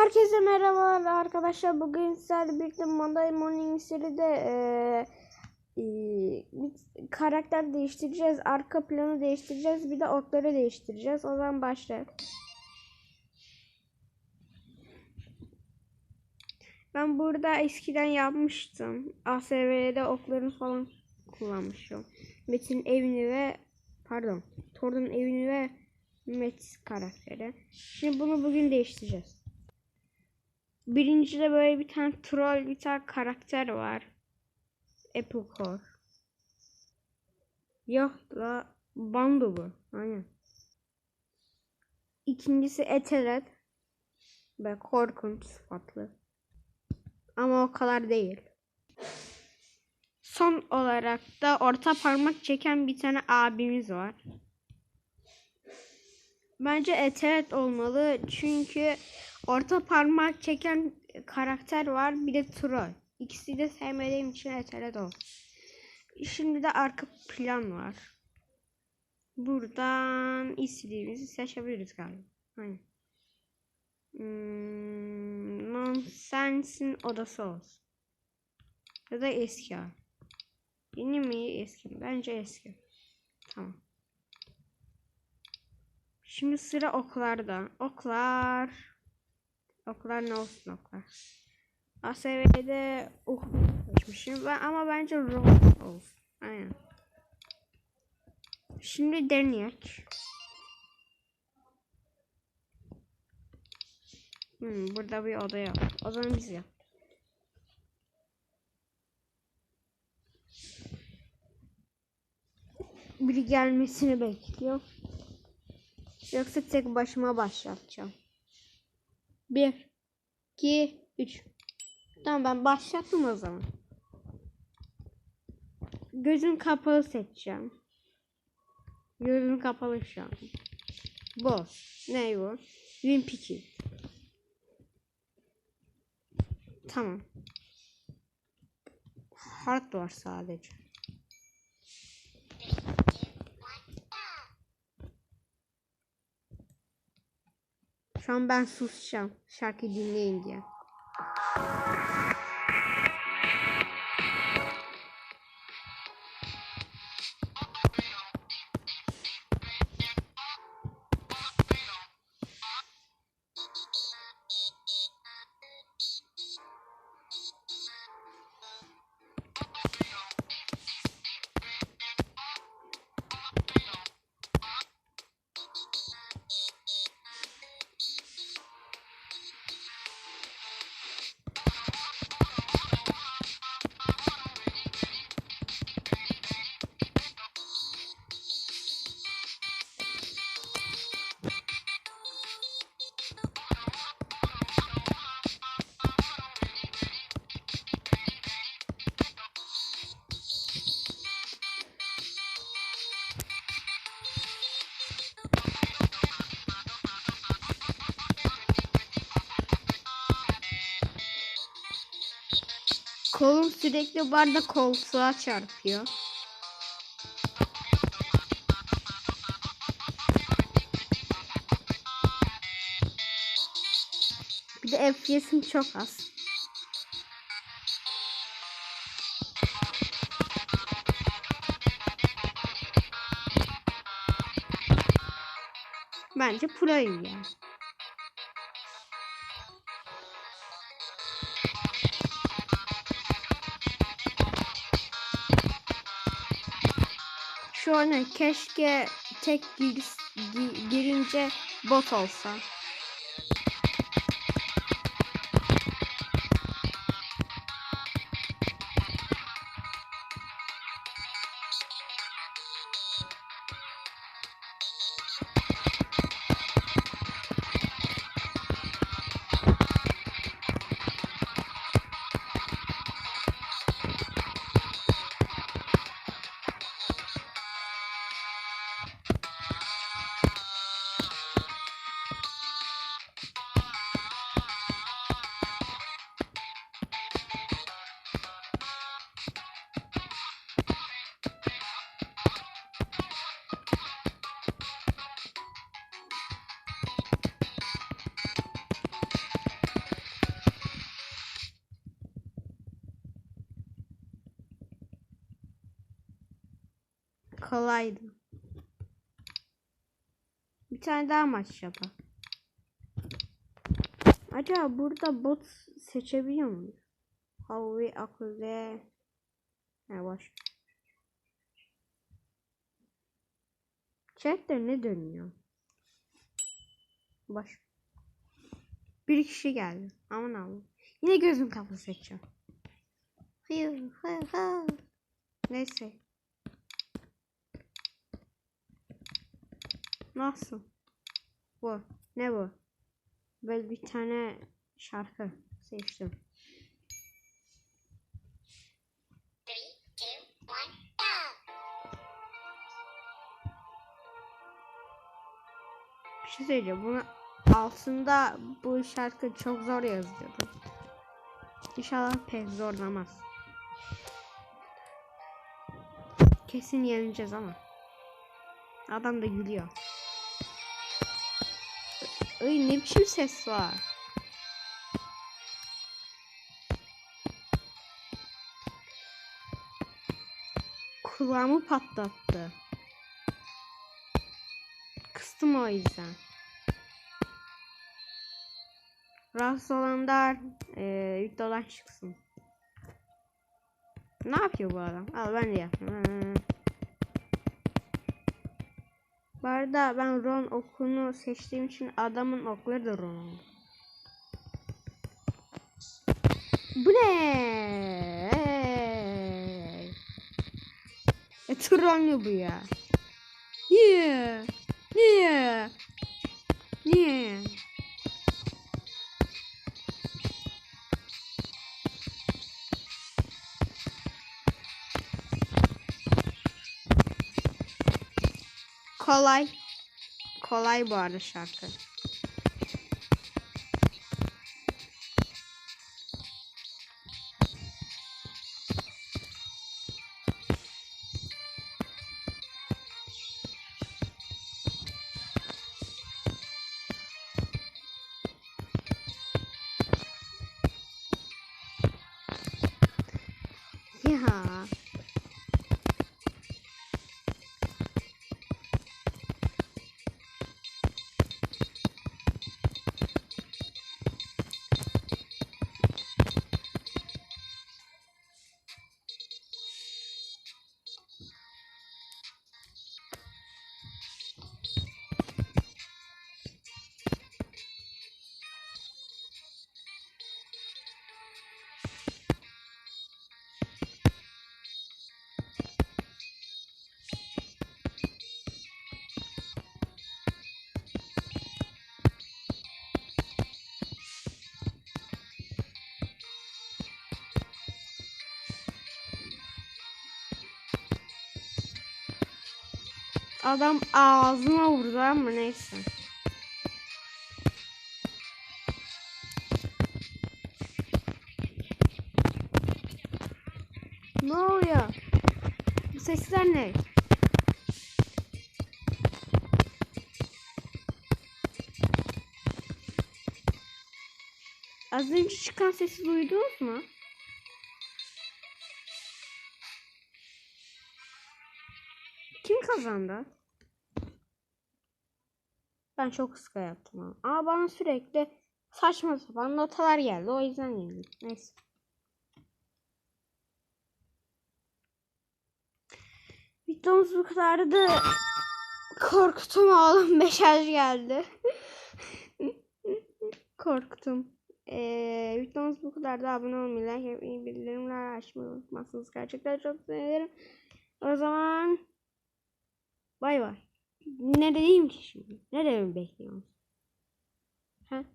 Herkese merhaba arkadaşlar. Bugün sizlerle birlikte Monday Morning seride eee, bir karakter değiştireceğiz. Arka planı değiştireceğiz. Bir de okları değiştireceğiz. O zaman başlayalım. Ben burada eskiden yapmıştım. ASV'de oklarını falan kullanmışım. Metin evini ve pardon Thor'un evini ve Met karakteri. Şimdi bunu bugün değiştireceğiz. Birincide böyle bir tane troll bir tane karakter var. Apple Core. Yok la Bando bu. Aynen. İkincisi Ethelred. Ve korkunç sıfatlı. Ama o kadar değil. Son olarak da orta parmak çeken bir tane abimiz var. Bence Ethelred olmalı çünkü orta parmak çeken karakter var bir de Troy. İkisi de sevmediğim için Ethelred ol. Şimdi de arka plan var. Buradan istediğimizi seçebiliriz galiba. Aynen. Hmm, Nonsense'in odası olsun. Ya da eski hali. Yeni mi eski mi? Bence eski. Tamam. Şimdi sıra oklarda. Oklar. Oklar ne olsun oklar. ASV'de seçmişim. Ben, ama bence Rose olsun. Aynen. Şimdi deneyek. Hmm, burada bir oda yok. O zaman biz yap. Biri gelmesini bekliyor. Yoksa tek başıma başlatacağım. Bir, iki, üç. Tamam ben başlattım o zaman. Gözüm kapalı seçeceğim. Gözüm kapalı şu an. Boss. Ne bu? Wimpy Tamam. Hard var sadece. Şu an ben susacağım. Şarkı Kolum sürekli barda koltuğa çarpıyor. Bir de FPS'im çok az. Bence pro'yum yani. Şu an keşke tek gir, gi- girince bot olsa. Kolaydı. Bir tane daha maç yapalım. Acaba burada bot seçebiliyor muyuz? Havi akıllı. Ha boş. Chatte ne dönüyor? Boş. Bir kişi geldi. Aman Allah'ım. Yine gözüm kapalı seçeceğim. Hayır, hayır, hayır. Neyse. Nasıl? Bu. Ne bu? Böyle bir tane şarkı seçtim. Three! Bir şey söyleyeceğim. Bunu altında bu şarkı çok zor yazıyordu. İnşallah pek zorlamaz. Kesin yeneceğiz ama. Adam da gülüyor. Ay ne biçim ses var. Kulağımı patlattı. Kıstım o yüzden. Rahatsız olanlar eee videodan çıksın. Ne yapıyor bu adam? Al ben de yapayım. Bu arada ben Ron okunu seçtiğim için adamın okları da Ron oldu. Bu ne? E trollü bu ya. Niye? Niye? Kolay. Kolay bu arada şarkı. Ya. Adam ağzıma vurdu ama neyse. Ne oluyor? Bu sesler ne? Az önce çıkan sesi duydunuz mu? Kim kazandı? Ben çok kıska yaptım ama. Bana sürekli saçma sapan notalar geldi. O yüzden yenildim. Neyse. Videomuz bu kadardı. Korktum oğlum. Mesaj geldi. Korktum. Ee, videomuz bu kadardı. Abone olmayı, like yapmayı, bildirimler açmayı unutmazsınız. Gerçekten çok sevinirim. O zaman bay bay. Ne diyeyim ki şimdi? Ne dememi bekliyorsunuz? Ha?